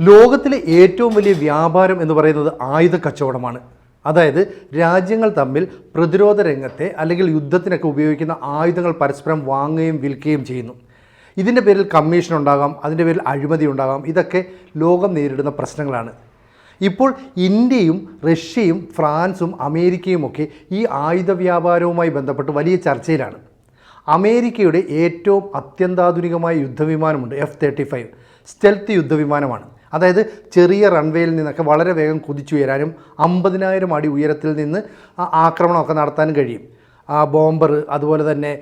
ലോകത്തിലെ ഏറ്റവും വലിയ വ്യാപാരം എന്ന് പറയുന്നത് ആയുധ കച്ചവടമാണ്. അതായത് രാജ്യങ്ങൾ തമ്മിൽ പ്രതിരോധ രംഗത്തെ അല്ലെങ്കിൽ യുദ്ധത്തിനൊക്കെ ഉപയോഗിക്കുന്ന ആയുധങ്ങൾ പരസ്പരം വാങ്ങുകയും വിൽക്കുകയും ചെയ്യുന്നു. ഇതിന്റെ പേരിൽ കമ്മീഷൻ ഉണ്ടാകാം അതിന്റെ പേരിൽ അഴിമതി ഉണ്ടാകാം. ഇതൊക്കെ ലോകം നേരിടുന്ന പ്രശ്നങ്ങളാണ്. ഇപ്പോൾ ഇന്ത്യയും റഷ്യയും ഫ്രാൻസും അമേരിക്കയും ഒക്കെ ഈ ആയുധ വ്യാപാരവുമായി ബന്ധപ്പെട്ട് വലിയ ചർച്ചയിലാണ്. അമേരിക്കയുടെ ഏറ്റവും അത്യന്താധുനികമായ യുദ്ധവിമാനമുണ്ട് എഫ് തേർട്ടി ഫൈവ് സ്റ്റെൽത്ത് യുദ്ധവിമാനമാണ്. അതായത് ചെറിയ റൺവേയിൽ നിന്നൊക്കെ വളരെ വേഗം കുതിച്ചുയരാനും അമ്പതിനായിരം അടി ഉയരത്തിൽ നിന്ന് ആക്രമണമൊക്കെ നടത്താനും കഴിയും. ബോംബർ അതുപോലെ തന്നെ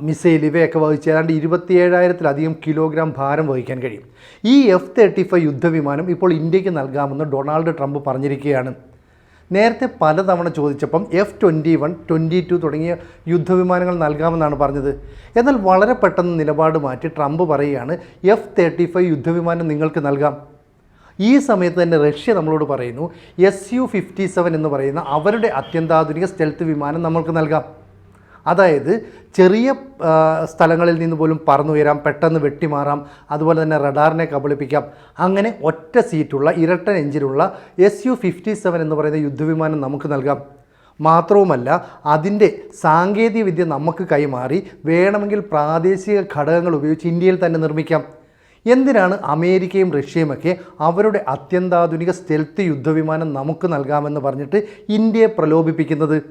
മിസൈൽ ഇവയൊക്കെ വഹിച്ച് ഏതാണ്ട് ഇരുപത്തിയേഴായിരത്തിലധികം കിലോഗ്രാം ഭാരം വഹിക്കാൻ കഴിയും. ഈ എഫ് തേർട്ടി ഫൈവ് യുദ്ധവിമാനം ഇപ്പോൾ ഇന്ത്യയ്ക്ക് നൽകാമെന്ന് ഡൊണാൾഡ് ട്രംപ് പറഞ്ഞിരിക്കുകയാണ്. നേരത്തെ പലതവണ ചോദിച്ചപ്പം F twenty one twenty two തുടങ്ങിയ യുദ്ധവിമാനങ്ങൾ നൽകാമെന്നാണ് പറഞ്ഞത്. എന്നാൽ വളരെ പെട്ടെന്ന് നിലപാട് മാറ്റി ട്രംപ് പറയുകയാണ് എഫ് തേർട്ടി ഫൈവ് യുദ്ധവിമാനം നിങ്ങൾക്ക് നൽകാം. ഈ സമയത്ത് തന്നെ റഷ്യ നമ്മളോട് പറയുന്നു എസ് യു ഫിഫ്റ്റി സെവൻ എന്ന് പറയുന്ന അവരുടെ അത്യന്താധുനിക സ്റ്റെൽത്ത് വിമാനം നമ്മൾക്ക് നൽകാം. അതായത് ചെറിയ സ്ഥലങ്ങളിൽ നിന്ന് പോലും പറന്നുയരാം പെട്ടെന്ന് വെട്ടിമാറാം അതുപോലെ തന്നെ റഡാറിനെ കബളിപ്പിക്കാം. അങ്ങനെ ഒറ്റ സീറ്റുള്ള ഇരട്ടൻ എഞ്ചിനുള്ള എസ് യു ഫിഫ്റ്റി സെവൻ എന്ന് പറയുന്ന യുദ്ധവിമാനം നമുക്ക് നൽകാം. മാത്രവുമല്ല അതിന്റെ സാങ്കേതികവിദ്യ നമുക്ക് കൈമാറി വേണമെങ്കിൽ പ്രാദേശിക ഘടകങ്ങൾ ഉപയോഗിച്ച് ഇന്ത്യയിൽ തന്നെ നിർമ്മിക്കാം. എന്തിനാണ് അമേരിക്കയും റഷ്യയുമൊക്കെ അവരുടെ അത്യന്താധുനിക സ്റ്റെൽത്ത് യുദ്ധവിമാനം നമുക്ക് നൽകാമെന്ന് പറഞ്ഞിട്ട് ഇന്ത്യയെ പ്രലോഭിപ്പിക്കുന്നത്?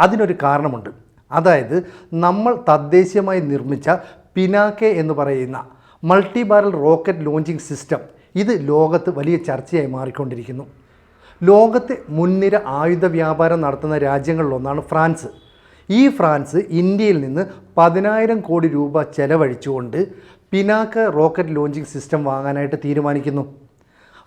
അതിനൊരു കാരണമുണ്ട്. അതായത് നമ്മൾ തദ്ദേശീയമായി നിർമ്മിച്ച പിനാക്കെ എന്ന് പറയുന്ന multi barrel rocket launching system ഇത് ലോകത്ത് വലിയ ചർച്ചയായി മാറിക്കൊണ്ടിരിക്കുന്നു. ലോകത്തെ മുൻനിര ആയുധ വ്യാപാരം നടത്തുന്ന രാജ്യങ്ങളിലൊന്നാണ് ഫ്രാൻസ്. ഈ ഫ്രാൻസ് ഇന്ത്യയിൽ നിന്ന് പതിനായിരം കോടി രൂപ ചെലവഴിച്ചുകൊണ്ട് പിനാക്ക റോക്കറ്റ് ലോഞ്ചിങ് സിസ്റ്റം വാങ്ങാനായിട്ട് തീരുമാനിക്കുന്നു.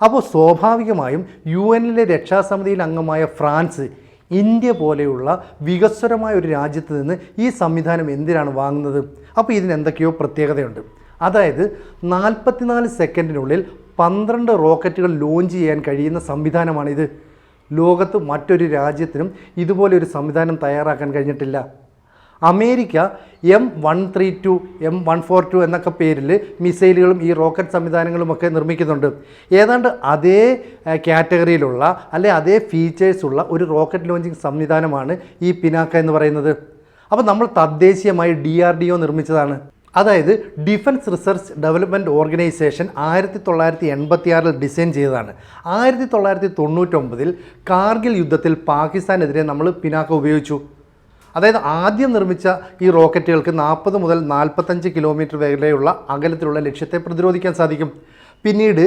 അപ്പോൾ സ്വാഭാവികമായും യു എന്നിലെ രക്ഷാസമിതിയിൽ അംഗമായ ഫ്രാൻസ് ഇന്ത്യ പോലെയുള്ള വികസ്വരമായ ഒരു രാജ്യത്ത് നിന്ന് ഈ സംവിധാനം എന്തിനാണ് വാങ്ങുന്നത്? അപ്പോൾ ഇതിന് എന്തൊക്കെയോ പ്രത്യേകതയുണ്ട്. അതായത് നാൽപ്പത്തിനാല് സെക്കൻഡിനുള്ളിൽ പന്ത്രണ്ട് റോക്കറ്റുകൾ ലോഞ്ച് ചെയ്യാൻ കഴിയുന്ന സംവിധാനമാണിത്. ലോകത്ത് മറ്റൊരു രാജ്യത്തിനും ഇതുപോലെ ഒരു സംവിധാനം തയ്യാറാക്കാൻ കഴിഞ്ഞിട്ടില്ല. America M one three two M one four two എന്നൊക്കെ പേരിൽ മിസൈലുകളും ഈ റോക്കറ്റ് സംവിധാനങ്ങളും ഒക്കെ നിർമ്മിക്കുന്നുണ്ട്. ഏതാണ്ട് അതേ കാറ്റഗറിയിലുള്ള അല്ലെ അതേ ഫീച്ചേഴ്സുള്ള ഒരു റോക്കറ്റ് ലോഞ്ചിങ് സംവിധാനമാണ് ഈ പിനാക്ക എന്ന് പറയുന്നത്. അപ്പോൾ നമ്മൾ തദ്ദേശീയമായി ഡി ആർ ഡി ഒ നിർമ്മിച്ചതാണ്. അതായത് ഡിഫൻസ് റിസർച്ച് ഡെവലപ്മെന്റ് ഓർഗനൈസേഷൻ ആയിരത്തി തൊള്ളായിരത്തി എൺപത്തിയാറിൽ ഡിസൈൻ ചെയ്തതാണ്. ആയിരത്തി തൊള്ളായിരത്തി തൊണ്ണൂറ്റൊമ്പതിൽ കാർഗിൽ യുദ്ധത്തിൽ പാകിസ്ഥാനെതിരെ നമ്മൾ പിനാക്ക ഉപയോഗിച്ചു. അതായത് ആദ്യം നിർമ്മിച്ച ഈ റോക്കറ്റുകൾക്ക് നാൽപ്പത് മുതൽ നാൽപ്പത്തഞ്ച് കിലോമീറ്റർ വരെയുള്ള അകലത്തിലുള്ള ലക്ഷ്യത്തെ പ്രതിരോധിക്കാൻ സാധിക്കും. പിന്നീട്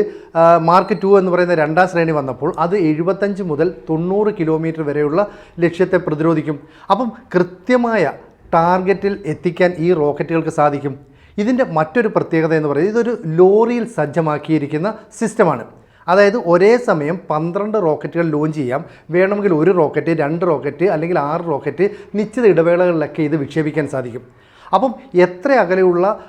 മാർക്ക് ടു എന്ന് പറയുന്ന രണ്ടാം ശ്രേണി വന്നപ്പോൾ അത് എഴുപത്തഞ്ച് മുതൽ തൊണ്ണൂറ് കിലോമീറ്റർ വരെയുള്ള ലക്ഷ്യത്തെ പ്രതിരോധിക്കും. അപ്പം കൃത്യമായ ടാർഗറ്റിൽ എത്തിക്കാൻ ഈ റോക്കറ്റുകൾക്ക് സാധിക്കും. ഇതിന്റെ മറ്റൊരു പ്രത്യേകത എന്ന് പറയുന്നത് ഇതൊരു ലോറിയിൽ സജ്ജമാക്കിയിരിക്കുന്ന സിസ്റ്റമാണ്. അതായത് ഒരേ സമയം പന്ത്രണ്ട് റോക്കറ്റുകൾ ലോഞ്ച് ചെയ്യാം. വേണമെങ്കിൽ ഒരു റോക്കറ്റ് രണ്ട് റോക്കറ്റ് അല്ലെങ്കിൽ ആറ് റോക്കറ്റ് നിശ്ചിത ഇടവേളകളിലൊക്കെ ഇത് വിക്ഷേപിക്കാൻ സാധിക്കും. അപ്പം എത്ര അകലെയുള്ള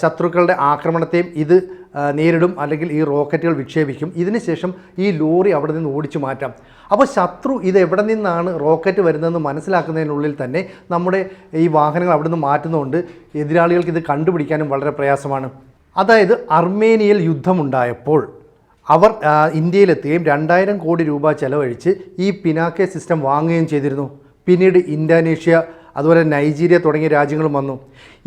ശത്രുക്കളുടെ ആക്രമണത്തെയും ഇത് നേരിടും അല്ലെങ്കിൽ ഈ റോക്കറ്റുകൾ വിക്ഷേപിക്കും. ഇതിനുശേഷം ഈ ലോറി അവിടെ നിന്ന് ഓടിച്ചു മാറ്റാം. അപ്പോൾ ശത്രു ഇത് എവിടെ നിന്നാണ് റോക്കറ്റ് വരുന്നതെന്ന് മനസ്സിലാക്കുന്നതിനുള്ളിൽ തന്നെ നമ്മുടെ ഈ വാഹനങ്ങൾ അവിടെ നിന്ന് മാറ്റുന്നതുകൊണ്ട് എതിരാളികൾക്ക് ഇത് കണ്ടുപിടിക്കാനും വളരെ പ്രയാസമാണ്. അതായത് അർമേനിയയിൽ യുദ്ധമുണ്ടായപ്പോൾ അവർ ഇന്ത്യയിലെത്തുകയും രണ്ടായിരം കോടി രൂപ ചെലവഴിച്ച് ഈ പിനാക്കെ സിസ്റ്റം വാങ്ങുകയും ചെയ്തിരുന്നു. പിന്നീട് ഇന്തോനേഷ്യ അതുപോലെ നൈജീരിയ തുടങ്ങിയ രാജ്യങ്ങളും വന്നു.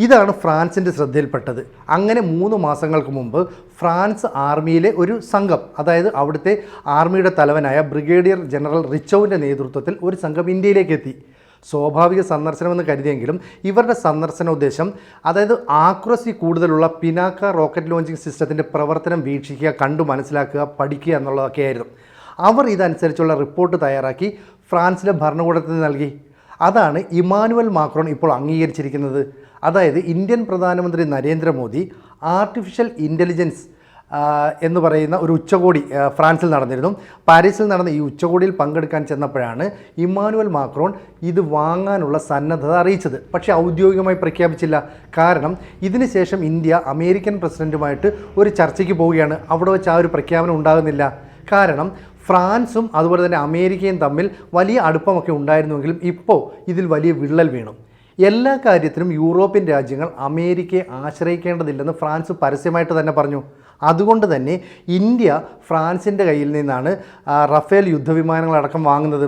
ഇതാണ് ഫ്രാൻസിന്റെ ശ്രദ്ധയിൽപ്പെട്ടത്. അങ്ങനെ മൂന്ന് മാസങ്ങൾക്ക് മുമ്പ് ഫ്രാൻസ് ആർമിയിലെ ഒരു സംഘം അതായത് അവിടുത്തെ ആർമിയുടെ തലവനായ ബ്രിഗേഡിയർ ജനറൽ റിച്ചോവിന്റെ നേതൃത്വത്തിൽ ഒരു സംഘം ഇന്ത്യയിലേക്ക് എത്തി. സ്വാഭാവിക സന്ദർശനമെന്ന് കരുതിയെങ്കിലും ഇവരുടെ സന്ദർശന ഉദ്ദേശം അതായത് ആക്യുറസി കൂടുതലുള്ള പിനാക്ക റോക്കറ്റ് ലോഞ്ചിങ് സിസ്റ്റത്തിന്റെ പ്രവർത്തനം വീക്ഷിക്കുക കണ്ടു മനസ്സിലാക്കുക പഠിക്കുക എന്നുള്ളതൊക്കെയായിരുന്നു. അവർ ഇതനുസരിച്ചുള്ള റിപ്പോർട്ട് തയ്യാറാക്കി ഫ്രാൻസിലെ ഭരണകൂടത്തിന് നൽകി. അതാണ് ഇമാനുവൽ മാക്രോൺ ഇപ്പോൾ അംഗീകരിച്ചിരിക്കുന്നത്. അതായത് ഇന്ത്യൻ പ്രധാനമന്ത്രി നരേന്ദ്രമോദി ആർട്ടിഫിഷ്യൽ ഇന്റലിജൻസ് എന്ന് പറയുന്ന ഒരു ഉച്ചകോടി ഫ്രാൻസിൽ നടന്നിരുന്നു. പാരീസിൽ നടന്ന ഈ ഉച്ചകോടിയിൽ പങ്കെടുക്കാൻ ചെന്നപ്പോഴാണ് ഇമ്മാനുവൽ മാക്രോൺ ഇത് വാങ്ങാനുള്ള സന്നദ്ധത അറിയിച്ചത്. പക്ഷേ ഔദ്യോഗികമായി പ്രഖ്യാപിച്ചില്ല. കാരണം ഇതിനുശേഷം ഇന്ത്യ അമേരിക്കൻ പ്രസിഡന്റുമായിട്ട് ഒരു ചർച്ചയ്ക്ക് പോവുകയാണ്. അവിടെ വെച്ച് ആ ഒരു പ്രഖ്യാപനം ഉണ്ടാകുന്നില്ല. കാരണം ഫ്രാൻസും അതുപോലെ തന്നെ അമേരിക്കയും തമ്മിൽ വലിയ അടുപ്പമൊക്കെ ഉണ്ടായിരുന്നുവെങ്കിലും ഇപ്പോൾ ഇതിൽ വലിയ വിള്ളൽ വീണു. എല്ലാ കാര്യത്തിനും യൂറോപ്യൻ രാജ്യങ്ങൾ അമേരിക്കയെ ആശ്രയിക്കേണ്ടതില്ലെന്ന് ഫ്രാൻസ് പരസ്യമായിട്ട് തന്നെ പറഞ്ഞു. അതുകൊണ്ട് തന്നെ ഇന്ത്യ ഫ്രാൻസിന്റെ കയ്യിൽ നിന്നാണ് റഫേൽ യുദ്ധവിമാനങ്ങളടക്കം വാങ്ങുന്നത്.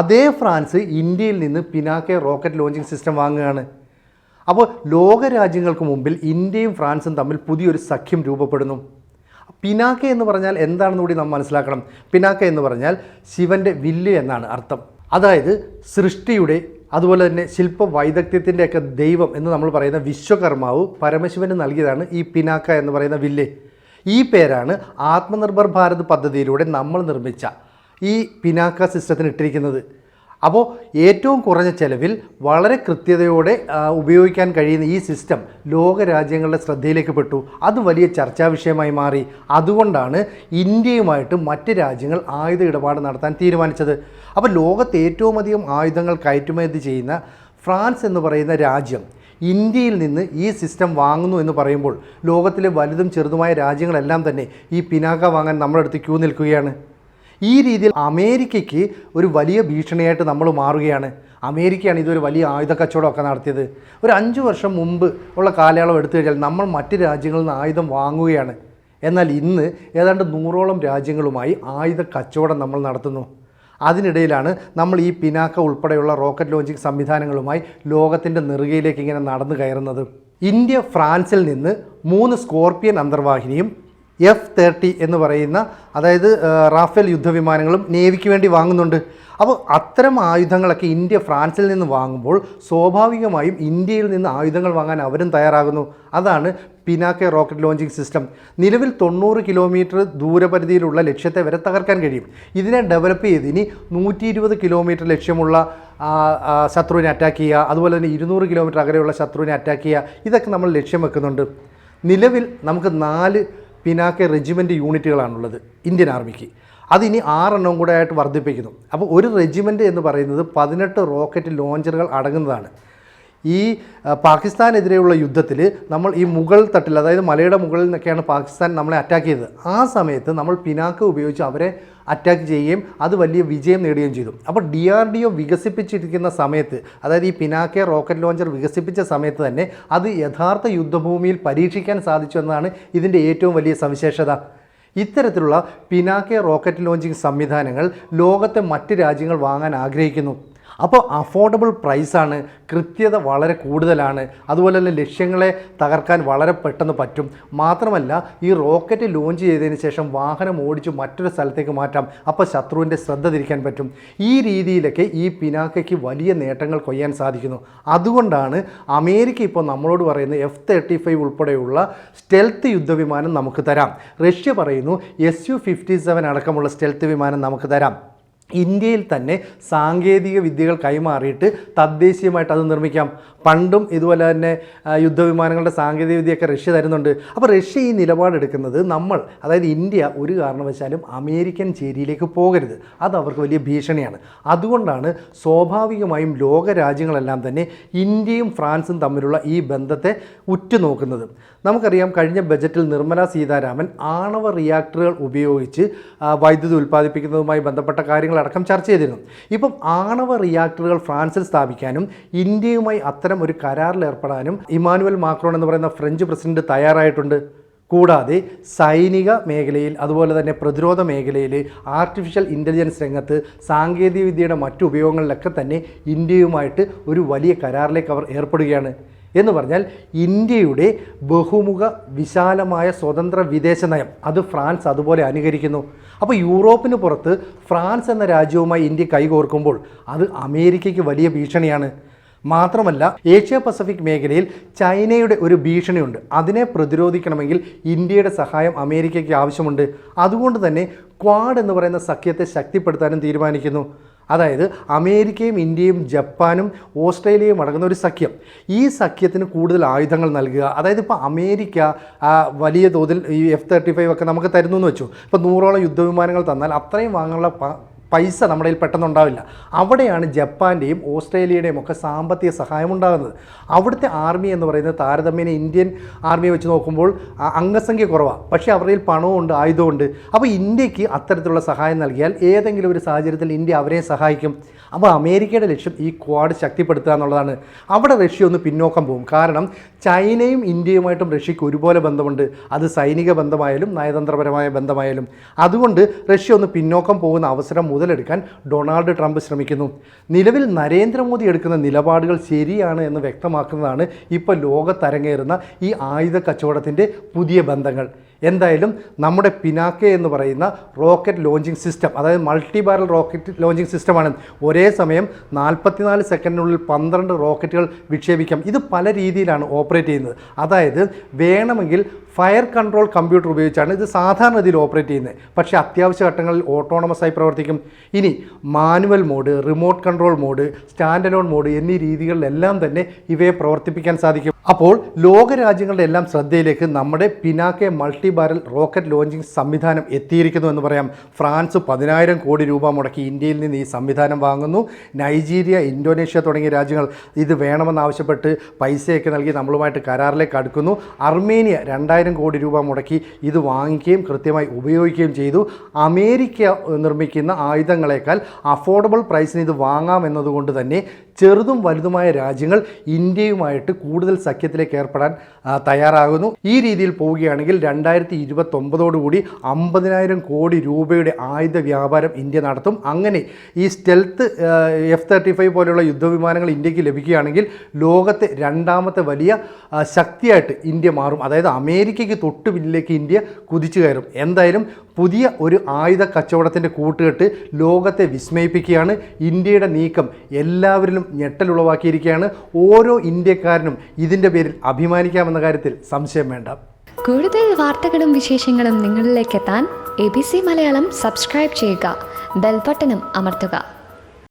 അതേ ഫ്രാൻസ് ഇന്ത്യയിൽ നിന്ന് പിനാക്കെ റോക്കറ്റ് ലോഞ്ചിങ് സിസ്റ്റം വാങ്ങുകയാണ്. അപ്പോൾ ലോകരാജ്യങ്ങൾക്ക് മുമ്പിൽ ഇന്ത്യയും ഫ്രാൻസും തമ്മിൽ പുതിയൊരു സഖ്യം രൂപപ്പെടുന്നു. പിനാക്ക എന്ന് പറഞ്ഞാൽ എന്താണെന്ന് കൂടി നാം മനസ്സിലാക്കണം. പിനാക്ക എന്ന് പറഞ്ഞാൽ ശിവന്റെ വില്ല് എന്നാണ് അർത്ഥം. അതായത് സൃഷ്ടിയുടെ അതുപോലെ തന്നെ ശില്പ വൈദഗ്ധ്യത്തിന്റെയൊക്കെ ദൈവം എന്ന് നമ്മൾ പറയുന്ന വിശ്വകർമാവ് പരമശിവന് നൽകിയതാണ് ഈ പിനാക്ക എന്ന് പറയുന്ന വില്ല്. ഈ പേരാണ് ആത്മനിർഭർ ഭാരത് പദ്ധതിയിലൂടെ നമ്മൾ നിർമ്മിച്ച ഈ പിനാക്ക സിസ്റ്റത്തിന് ഇട്ടിരിക്കുന്നത്. അപ്പോൾ ഏറ്റവും കുറഞ്ഞ ചെലവിൽ വളരെ കൃത്യതയോടെ ഉപയോഗിക്കാൻ കഴിയുന്ന ഈ സിസ്റ്റം ലോകരാജ്യങ്ങളുടെ ശ്രദ്ധയിലേക്ക് പെട്ടു. അത് വലിയ ചർച്ചാ വിഷയമായി മാറി. അതുകൊണ്ടാണ് ഇന്ത്യയുമായിട്ട് മറ്റ് രാജ്യങ്ങൾ ആയുധ ഇടപാട് നടത്താൻ തീരുമാനിച്ചത്. അപ്പോൾ ലോകത്ത് ഏറ്റവും അധികം ആയുധങ്ങൾ കയറ്റുമതി ചെയ്യുന്ന ഫ്രാൻസ് എന്ന് പറയുന്ന രാജ്യം ഇന്ത്യയിൽ നിന്ന് ഈ സിസ്റ്റം വാങ്ങുന്നു എന്ന് പറയുമ്പോൾ ലോകത്തിലെ വലുതും ചെറുതുമായ രാജ്യങ്ങളെല്ലാം തന്നെ ഈ പിനാക വാങ്ങാൻ നമ്മുടെ അടുത്ത് ക്യൂ നിൽക്കുകയാണ്. ഈ രീതിയിൽ അമേരിക്കയ്ക്ക് ഒരു വലിയ ഭീഷണിയായിട്ട് നമ്മൾ മാറുകയാണ്. അമേരിക്കയാണ് ഇതൊരു വലിയ ആയുധ കച്ചവടമൊക്കെ നടത്തിയത്. ഒരു അഞ്ച് വർഷം മുമ്പ് ഉള്ള കാലയളവ് എടുത്തു കഴിഞ്ഞാൽ നമ്മൾ മറ്റ് രാജ്യങ്ങളിൽ നിന്ന് ആയുധം വാങ്ങുകയാണ്. എന്നാൽ ഇന്ന് ഏതാണ്ട് നൂറോളം രാജ്യങ്ങളുമായി ആയുധ കച്ചവടം നമ്മൾ നടത്തുന്നു. അതിനിടയിലാണ് നമ്മൾ ഈ പിനാക്ക ഉൾപ്പെടെയുള്ള റോക്കറ്റ് ലോഞ്ചിങ് സംവിധാനങ്ങളുമായി ലോകത്തിന്റെ നെറുകയിലേക്ക് ഇങ്ങനെ നടന്നു കയറുന്നത്. ഇന്ത്യ ഫ്രാൻസിൽ നിന്ന് മൂന്ന് സ്കോർപ്പിയൻ അന്തർവാഹിനിയും എഫ് തേർട്ടി എന്ന് പറയുന്ന അതായത് റാഫേൽ യുദ്ധവിമാനങ്ങളും നേവിക്ക് വേണ്ടി വാങ്ങുന്നുണ്ട്. അപ്പോൾ അത്തരം ആയുധങ്ങളൊക്കെ ഇന്ത്യ ഫ്രാൻസിൽ നിന്ന് വാങ്ങുമ്പോൾ സ്വാഭാവികമായും ഇന്ത്യയിൽ നിന്ന് ആയുധങ്ങൾ വാങ്ങാൻ അവരും തയ്യാറാകുന്നു. അതാണ് പിനാക്കെ റോക്കറ്റ് ലോഞ്ചിങ് സിസ്റ്റം. നിലവിൽ തൊണ്ണൂറ് കിലോമീറ്റർ ദൂരപരിധിയിലുള്ള ലക്ഷ്യത്തെ വരെ തകർക്കാൻ കഴിയും. ഇതിനെ ഡെവലപ്പ് ചെയ്ത് ഇനി നൂറ്റി ഇരുപത് കിലോമീറ്റർ ലക്ഷ്യമുള്ള ശത്രുവിനെ അറ്റാക്ക് ചെയ്യുക അതുപോലെ തന്നെ ഇരുന്നൂറ് കിലോമീറ്റർ അകലെയുള്ള ശത്രുവിനെ അറ്റാക്ക് ചെയ്യുക ഇതൊക്കെ നമ്മൾ ലക്ഷ്യം വെക്കുന്നുണ്ട്. നിലവിൽ നമുക്ക് നാല് പിനാക്കെ റെജിമെന്റ് യൂണിറ്റുകളാണുള്ളത് ഇന്ത്യൻ ആർമിക്ക്. അതിനി ആറെണ്ണവും കൂടെ ആയിട്ട് വർദ്ധിപ്പിക്കുന്നു. അപ്പോൾ ഒരു റെജിമെന്റ് എന്ന് പറയുന്നത് പതിനെട്ട് റോക്കറ്റ് ലോഞ്ചറുകൾ അടങ്ങുന്നതാണ്. ഈ പാകിസ്ഥാനെതിരെയുള്ള യുദ്ധത്തിൽ നമ്മൾ ഈ മുകൾ തട്ടിൽ അതായത് മലയുടെ മുകളിൽ നിന്നൊക്കെയാണ് പാകിസ്ഥാൻ നമ്മളെ അറ്റാക്ക് ചെയ്തത്. ആ സമയത്ത് നമ്മൾ പിനാക്ക് ഉപയോഗിച്ച് അവരെ അറ്റാക്ക് ചെയ്യുകയും അത് വലിയ വിജയം നേടുകയും ചെയ്തു. അപ്പോൾ ഡി ആർ ഡി ഒ വികസിപ്പിച്ചിരിക്കുന്ന സമയത്ത് അതായത് ഈ പിനാക്കെ റോക്കറ്റ് ലോഞ്ചർ വികസിപ്പിച്ച സമയത്ത് തന്നെ അത് യഥാർത്ഥ യുദ്ധഭൂമിയിൽ പരീക്ഷിക്കാൻ സാധിച്ചു എന്നതാണ് ഇതിന്റെ ഏറ്റവും വലിയ സവിശേഷത. ഇത്തരത്തിലുള്ള പിനാക്കെ റോക്കറ്റ് ലോഞ്ചിങ് സംവിധാനങ്ങൾ ലോകത്തെ മറ്റ് രാജ്യങ്ങൾ വാങ്ങാൻ ആഗ്രഹിക്കുന്നു. അപ്പോൾ അഫോർഡബിൾ പ്രൈസാണ് കൃത്യത വളരെ കൂടുതലാണ്. അതുപോലെ തന്നെ ലക്ഷ്യങ്ങളെ തകർക്കാൻ വളരെ പെട്ടെന്ന് പറ്റും. മാത്രമല്ല ഈ റോക്കറ്റ് ലോഞ്ച് ചെയ്തതിന് ശേഷം വാഹനം ഓടിച്ച് മറ്റൊരു സ്ഥലത്തേക്ക് മാറ്റാം. അപ്പോൾ ശത്രുവിന്റെ ശ്രദ്ധ തിരിക്കാൻ പറ്റും. ഈ രീതിയിലൊക്കെ ഈ പിനാക്കയ്ക്ക് വലിയ നേട്ടങ്ങൾ കൊയ്യാൻ സാധിക്കുന്നു. അതുകൊണ്ടാണ് അമേരിക്ക ഇപ്പോൾ നമ്മളോട് പറയുന്നത് എഫ് തേർട്ടി ഫൈവ് ഉൾപ്പെടെയുള്ള സ്റ്റെൽത്ത് യുദ്ധവിമാനം നമുക്ക് തരാം. റഷ്യ പറയുന്നു എസ് യു ഫിഫ്റ്റി സെവൻ അടക്കമുള്ള സ്റ്റെൽത്ത് വിമാനം നമുക്ക് തരാം. ഇന്ത്യയിൽ തന്നെ സാങ്കേതിക വിദ്യകൾ കൈമാറിയിട്ട് തദ്ദേശീയമായിട്ട് അത് നിർമ്മിക്കാം. പണ്ടും ഇതുപോലെ തന്നെ യുദ്ധവിമാനങ്ങളുടെ സാങ്കേതിക വിദ്യയൊക്കെ റഷ്യ തരുന്നുണ്ട്. അപ്പോൾ റഷ്യ ഈ നിലപാടെടുക്കുന്നത് നമ്മൾ അതായത് ഇന്ത്യ ഒരു കാരണവശാലും അമേരിക്കൻ ചേരിയിലേക്ക് പോകരുത്. അത് അവർക്ക് വലിയ ഭീഷണിയാണ്. അതുകൊണ്ടാണ് സ്വാഭാവികമായും ലോകരാജ്യങ്ങളെല്ലാം തന്നെ ഇന്ത്യയും ഫ്രാൻസും തമ്മിലുള്ള ഈ ബന്ധത്തെ ഉറ്റുനോക്കുന്നത്. നമുക്കറിയാം കഴിഞ്ഞ ബജറ്റിൽ നിർമ്മല സീതാരാമൻ ആണവ റിയാക്ടറുകൾ ഉപയോഗിച്ച് വൈദ്യുതി ഉൽപ്പാദിപ്പിക്കുന്നതുമായി ബന്ധപ്പെട്ട കാര്യങ്ങളടക്കം ചർച്ച ചെയ്തിരുന്നു. ഇപ്പം ആണവ റിയാക്ടറുകൾ ഫ്രാൻസിൽ സ്ഥാപിക്കാനും ഇന്ത്യയുമായി അത്തരം ഒരു കരാറിൽ ഏർപ്പെടാനും ഇമാനുവൽ മാക്രോൺ എന്ന് പറയുന്ന ഫ്രഞ്ച് പ്രസിഡന്റ് തയ്യാറായിട്ടുണ്ട്. കൂടാതെ സൈനിക മേഖലയിൽ അതുപോലെ തന്നെ പ്രതിരോധ മേഖലയിൽ ആർട്ടിഫിഷ്യൽ ഇന്റലിജൻസ് രംഗത്ത് സാങ്കേതികവിദ്യയുടെ മറ്റു ഉപയോഗങ്ങളിലൊക്കെ തന്നെ ഇന്ത്യയുമായിട്ട് ഒരു വലിയ കരാറിലേക്ക് അവർ ഏർപ്പെടുകയാണ്. എന്ന് പറഞ്ഞാൽ ഇന്ത്യയുടെ ബഹുമുഖ വിശാലമായ സ്വതന്ത്ര വിദേശ നയം. അത് ഫ്രാൻസ് അതുപോലെ അനുകരിക്കുന്നു. അപ്പോൾ യൂറോപ്പിന് പുറത്ത് ഫ്രാൻസ് എന്ന രാജ്യവുമായി ഇന്ത്യ കൈകോർക്കുമ്പോൾ അത് അമേരിക്കയ്ക്ക് വലിയ ഭീഷണിയാണ്. മാത്രമല്ല ഏഷ്യ പസഫിക് മേഖലയിൽ ചൈനയുടെ ഒരു ഭീഷണിയുണ്ട്. അതിനെ പ്രതിരോധിക്കണമെങ്കിൽ ഇന്ത്യയുടെ സഹായം അമേരിക്കയ്ക്ക് ആവശ്യമുണ്ട്. അതുകൊണ്ട് തന്നെ ക്വാഡ് എന്ന് പറയുന്ന സഖ്യത്തെ ശക്തിപ്പെടുത്താനും തീരുമാനിക്കുന്നു. അതായത് അമേരിക്കയും ഇന്ത്യയും ജപ്പാനും ഓസ്ട്രേലിയയും അടങ്ങുന്ന ഒരു സഖ്യം. ഈ സഖ്യത്തിന് കൂടുതൽ ആയുധങ്ങൾ നൽകുക. അതായത് ഇപ്പോൾ അമേരിക്ക വലിയ തോതിൽ ഈ എഫ് തേർട്ടി ഫൈവ് ഒക്കെ നമുക്ക് തരുന്നു എന്ന് വെച്ചു. ഇപ്പോൾ നൂറോളം യുദ്ധവിമാനങ്ങൾ തന്നാൽ അത്രയും വാങ്ങാനുള്ള പൈസ നമ്മുടെ കയ്യിൽ പെട്ടെന്നുണ്ടാവില്ല. അവിടെയാണ് ജപ്പാന്റെയും ഓസ്ട്രേലിയയുടെയും ഒക്കെ സാമ്പത്തിക സഹായം ഉണ്ടാകുന്നത് അവിടുത്തെ ആർമി എന്ന് പറയുന്നത് താരതമ്യേന ഇന്ത്യൻ ആർമിയെ വെച്ച് നോക്കുമ്പോൾ അംഗസംഖ്യ കുറവാണ് പക്ഷേ അവരുടെ കയ്യിൽ പണവുമുണ്ട് ആയുധമുണ്ട് അപ്പോൾ ഇന്ത്യയ്ക്ക് അത്തരത്തിലുള്ള സഹായം നൽകിയാൽ ഏതെങ്കിലും ഒരു സാഹചര്യത്തിൽ ഇന്ത്യ അവരെ സഹായിക്കും. അപ്പോൾ അമേരിക്കയുടെ ലക്ഷ്യം ഈ ക്വാഡ് ശക്തിപ്പെടുത്തുക എന്നുള്ളതാണ്. അവിടെ റഷ്യ ഒന്ന് പിന്നോക്കം പോകും. കാരണം ചൈനയും ഇന്ത്യയുമായിട്ടും റഷ്യക്ക് ഒരുപോലെ ബന്ധമുണ്ട്. അത് സൈനിക ബന്ധമായാലും നയതന്ത്രപരമായ ബന്ധമായാലും. അതുകൊണ്ട് റഷ്യ ഒന്ന് പിന്നോക്കം പോകുന്ന അവസരം മുതലെടുക്കാൻ ഡൊണാൾഡ് ട്രംപ് ശ്രമിക്കുന്നു. നിലവിൽ നരേന്ദ്രമോദി എടുക്കുന്ന നിലപാടുകൾ ശരിയാണ് എന്ന് വ്യക്തമാക്കുന്നതാണ് ഇപ്പോൾ ലോകത്തരങ്ങേറുന്ന ഈ ആയുധ കച്ചവടത്തിന്റെ പുതിയ ബന്ധങ്ങൾ. എന്തായാലും നമ്മുടെ പിനാക്കെ എന്ന് പറയുന്ന റോക്കറ്റ് ലോഞ്ചിങ് സിസ്റ്റം അതായത് മൾട്ടി ബാരൽ റോക്കറ്റ് ലോഞ്ചിങ് സിസ്റ്റമാണ്. ഒരേ സമയം നാൽപ്പത്തിനാല് സെക്കൻഡിനുള്ളിൽ പന്ത്രണ്ട് റോക്കറ്റുകൾ വിക്ഷേപിക്കാം. ഇത് പല രീതിയിലാണ് ഓപ്പറേറ്റ് ചെയ്യുന്നത്. അതായത് വേണമെങ്കിൽ ഫയർ കൺട്രോൾ കമ്പ്യൂട്ടർ ഉപയോഗിച്ചാണ് ഇത് സാധാരണ രീതിയിൽ ഓപ്പറേറ്റ് ചെയ്യുന്നത്. പക്ഷേ അത്യാവശ്യ ഘട്ടങ്ങളിൽ ഓട്ടോണമസ് ആയി പ്രവർത്തിക്കും. ഇനി manual mode remote control mode standalone mode എന്നീ രീതികളിലെല്ലാം തന്നെ ഇവയെ പ്രവർത്തിപ്പിക്കാൻ സാധിക്കും. അപ്പോൾ ലോകരാജ്യങ്ങളുടെ എല്ലാം ശ്രദ്ധയിലേക്ക് നമ്മുടെ Pinaka multi barrel rocket launching സംവിധാനം എത്തിയിരിക്കുന്നു എന്ന് പറയാം. ഫ്രാൻസ് പതിനായിരം കോടി രൂപ മുടക്കി ഇന്ത്യയിൽ നിന്ന് ഈ സംവിധാനം വാങ്ങുന്നു. നൈജീരിയ ഇന്തോനേഷ്യ തുടങ്ങിയ രാജ്യങ്ങൾ ഇത് വേണമെന്നാവശ്യപ്പെട്ട് പൈസയൊക്കെ നൽകി നമ്മളുമായിട്ട് കരാറിലേക്ക് അടുക്കുന്നു. അർമേനിയ രണ്ടായിരം കോടി രൂപ മുടക്കി ഇത് വാങ്ങിക്കുകയും കൃത്യമായി ഉപയോഗിക്കുകയും ചെയ്തു. അമേരിക്ക നിർമ്മിക്കുന്ന ആയുധങ്ങളെക്കാൾ അഫോർഡബിൾ പ്രൈസിന് ഇത് വാങ്ങാം എന്നതുകൊണ്ട് തന്നെ ചെറുതും വലുതുമായ രാജ്യങ്ങൾ ഇന്ത്യയുമായിട്ട് കൂടുതൽ സഖ്യത്തിലേക്ക് ഏർപ്പെടാൻ തയ്യാറാകുന്നു. ഈ രീതിയിൽ പോവുകയാണെങ്കിൽ രണ്ടായിരത്തി ഇരുപത്തൊമ്പതോടുകൂടി അമ്പതിനായിരം കോടി രൂപയുടെ ആയുധ വ്യാപാരം ഇന്ത്യ നടത്തും. അങ്ങനെ ഈ സ്റ്റെൽത്ത് എഫ് തേർട്ടി ഫൈവ് പോലെയുള്ള യുദ്ധവിമാനങ്ങൾ ഇന്ത്യയ്ക്ക് ലഭിക്കുകയാണെങ്കിൽ ലോകത്തെ രണ്ടാമത്തെ വലിയ ശക്തിയായിട്ട് ഇന്ത്യ മാറും. അതായത് അമേരിക്കയ്ക്ക് തൊട്ട് പിന്നിലേക്ക് ഇന്ത്യ കുതിച്ചു കയറും. എന്തായാലും പുതിയ ഒരു ആയുധ കച്ചവടത്തിന്റെ കൂട്ടുകെട്ട് ലോകത്തെ വിസ്മയിപ്പിക്കുകയാണ്. ഇന്ത്യയുടെ നീക്കം എല്ലാവരിലും ഞെട്ടലുളവാക്കിയിരിക്കുകയാണ് ഓരോ ഇന്ത്യക്കാരനും ഇതിന്റെ പേരിൽ അഭിമാനിക്കാമെന്ന കാര്യത്തിൽ സംശയം വേണ്ട. കൂടുതൽ വാർത്തകളും വിശേഷങ്ങളും നിങ്ങളിലേക്ക് എത്താൻ A B C Malayalam subscribe ചെയ്യുക. ബെൽബട്ടനും അമർത്തുക.